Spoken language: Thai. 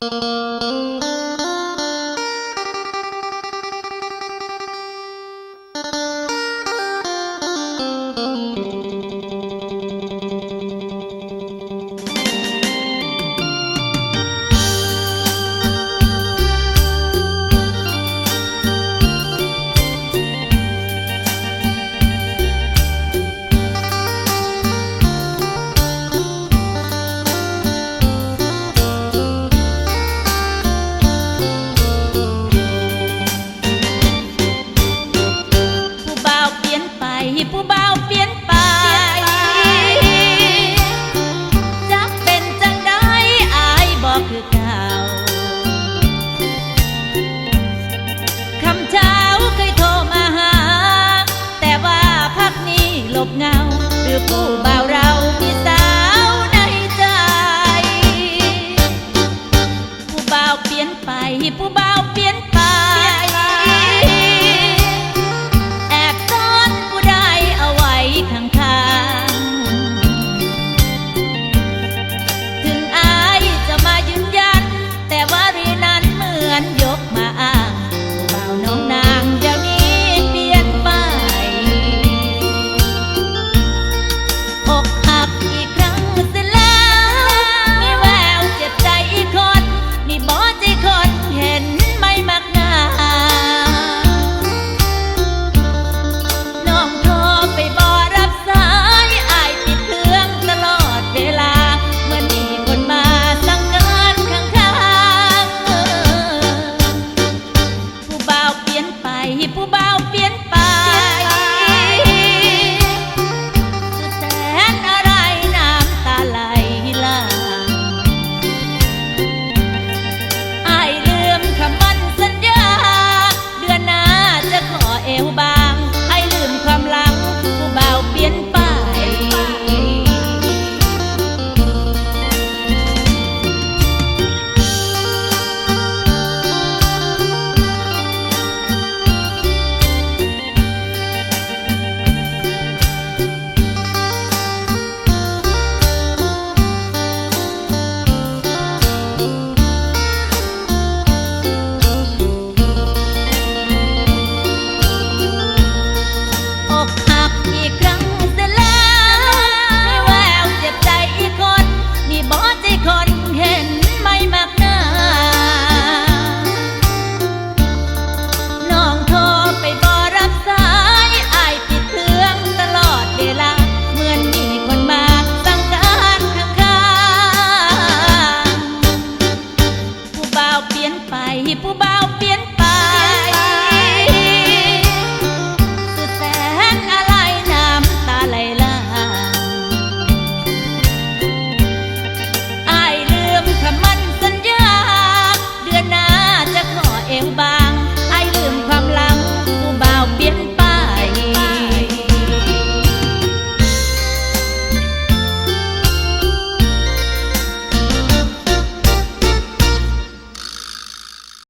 you บเงา หรือผู้บ่าวเราพี่สาวในใจ ผู้บ่าวเปลี่ยนไปผู้บ่าวเปลี่ยน pro bar.